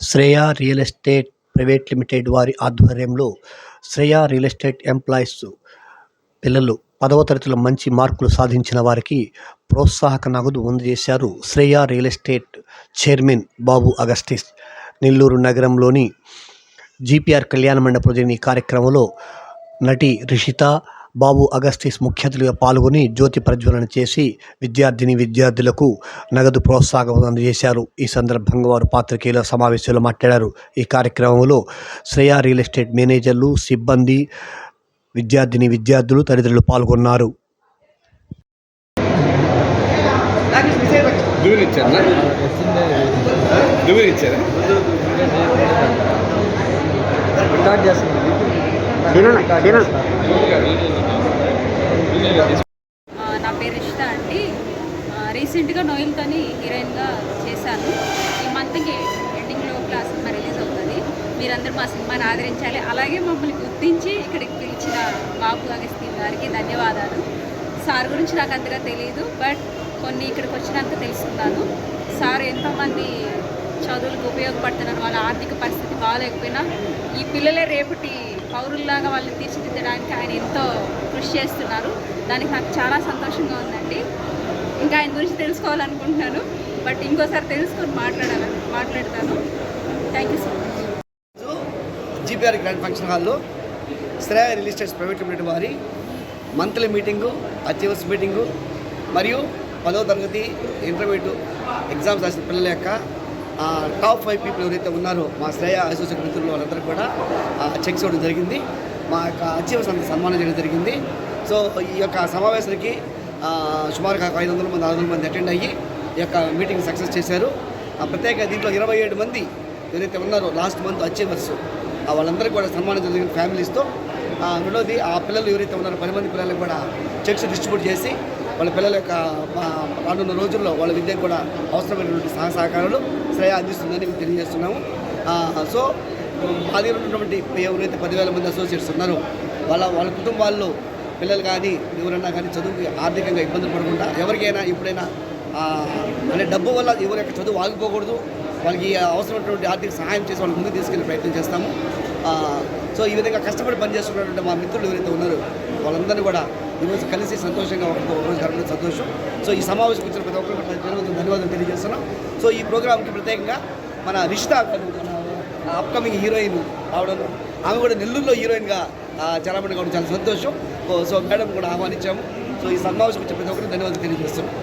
Shreya real estate private limited వారి ఆధ్వర్యంలో Shreya real estate employees పిల్లలు పదవ తరగతిలో మంచి మార్కులు సాధించిన వారికి ప్రోత్సాహక నగదు అందజేశారు Shreya real estate chairman Babu అగస్టిస్. Nellore నగరంలోని జీపీఆర్ కళ్యాణ మండపంలో జరిగిన ఈ కార్యక్రమంలో నటి రిషిత బాబు అగస్టిస్ ముఖ్య అతిథిగా పాల్గొని జ్యోతి ప్రజ్వలన చేసి విద్యార్థిని విద్యార్థులకు నగదు ప్రోత్సాహం అందజేశారు. ఈ సందర్భంగా వారు పాత్రికేయుల సమావేశంలో మాట్లాడారు. ఈ కార్యక్రమంలో శ్రేయా రియల్ ఎస్టేట్ మేనేజర్లు సిబ్బంది విద్యార్థిని విద్యార్థులు తదితరులు పాల్గొన్నారు. రికార్డ్ చేస్తుంది నా పేరు ఇష్ట అండి. రీసెంట్గా నోయిల్తోని హీరోయిన్గా చేశాను. ఈ మంత్కి ఎండింగ్లో క్లాస్ సినిమా రిలీజ్ అవుతుంది. మీరందరూ మా సినిమాని ఆదరించాలి. అలాగే మమ్మల్ని గుర్తించి ఇక్కడికి పిలిచిన బాబు అగస్తిన్ గారికి ధన్యవాదాలు. సార్ గురించి నాకు అంతగా తెలియదు బట్ కొన్ని ఇక్కడికి వచ్చినాక తెలుసుకున్నాను. సార్ ఎంతోమంది చదువులకు ఉపయోగపడుతున్నారు. వాళ్ళ ఆర్థిక పరిస్థితి బాగాలేకపోయినా ఈ పిల్లలే రేపటి పౌరుల్లాగా వాళ్ళని తీర్చిదిద్దడానికి ఆయన ఎంతో కృషి చేస్తున్నారు. దానికి నాకు చాలా సంతోషంగా ఉందండి. ఇంకా ఆయన గురించి తెలుసుకోవాలనుకుంటున్నాను. బట్ ఇంకోసారి తెలుసుకొని మాట్లాడాలని మాట్లాడతాను. Thank you so much GPR grand function హాల్లో Shreya real estates private limited వారి మంత్లీ మీటింగు అచీవర్స్ మీటింగు మరియు పదో తరగతి ఇంటర్మీడియట్ ఎగ్జామ్స్ రాసిన పిల్లల యొక్క టాప్ ఫైవ్ పీపుల్ ఎవరైతే ఉన్నారో మా శ్రేయ అసోసియేట్ మిత్రులు వాళ్ళందరూ కూడా చెక్స్ ఇవ్వడం జరిగింది. మా యొక్క అచీవర్స్ అంతా సన్మానం చేయడం జరిగింది. సో ఈ యొక్క సమావేశానికి సుమారుగా ఒక ఐదు వందల మంది ఆరు వందల మంది అటెండ్ అయ్యి ఈ యొక్క మీటింగ్ సక్సెస్ చేశారు. ఆ, ప్రత్యేక దీంట్లో ఇరవై ఏడు మంది ఎవరైతే ఉన్నారో లాస్ట్ మంత్ అచీవర్స్ వాళ్ళందరూ వాళ్ళందరికీ కూడా సన్మానం జరిగిన ఫ్యామిలీస్తో. ఆ, రెండోది ఆ పిల్లలు ఎవరైతే ఉన్నారో పది మంది పిల్లలకు కూడా చెక్స్ డిస్ట్రిబ్యూట్ చేసి వాళ్ళ పిల్లల యొక్క రానున్న రోజుల్లో వాళ్ళ విద్యకు కూడా అవసరమైనటువంటి సహ సహకారాలు శ్రేయ అందిస్తుందని మేము తెలియజేస్తున్నాము. సో మా ఉన్నటువంటి ఎవరైతే పదివేల మంది అసోసియేట్స్ ఉన్నారో వాళ్ళ వాళ్ళ కుటుంబాల్లో పిల్లలు కానీ ఎవరైనా కానీ చదువుకి ఆర్థికంగా ఇబ్బందులు పడకుండా ఎవరికైనా ఎప్పుడైనా అంటే డబ్బు వల్ల ఎవరి యొక్క చదువు ఆగిపోకూడదు. వాళ్ళకి అవసరమైనటువంటి ఆర్థిక సహాయం చేసి వాళ్ళకి ముందుకు తీసుకెళ్ళే ప్రయత్నం చేస్తాము. సో ఈ విధంగా కష్టపడి పనిచేస్తున్నటువంటి మా మిత్రులు ఎవరైతే ఉన్నారో వాళ్ళందరినీ కూడా ఈరోజు కలిసి సంతోషంగా ఒకరోజు గడపడం సంతోషం. సో ఈ సమావేశం వచ్చిన ప్రతి ఒక్కరు ధన్యవాదాలు తెలియజేస్తున్నాం. సో ఈ ప్రోగ్రామ్కి ప్రత్యేకంగా మన రిషితా గారు అప్కమింగ్ హీరోయిన్ ఆవిడను ఆమె కూడా నెల్లూరులో హీరోయిన్గా చలామణి కావడం చాలా సంతోషం. సో సో మేడం కూడా ఆహ్వానించాము. సో ఈ సమావేశం వచ్చిన ప్రతి ఒక్కరికి ధన్యవాదాలు తెలియజేస్తున్నాం.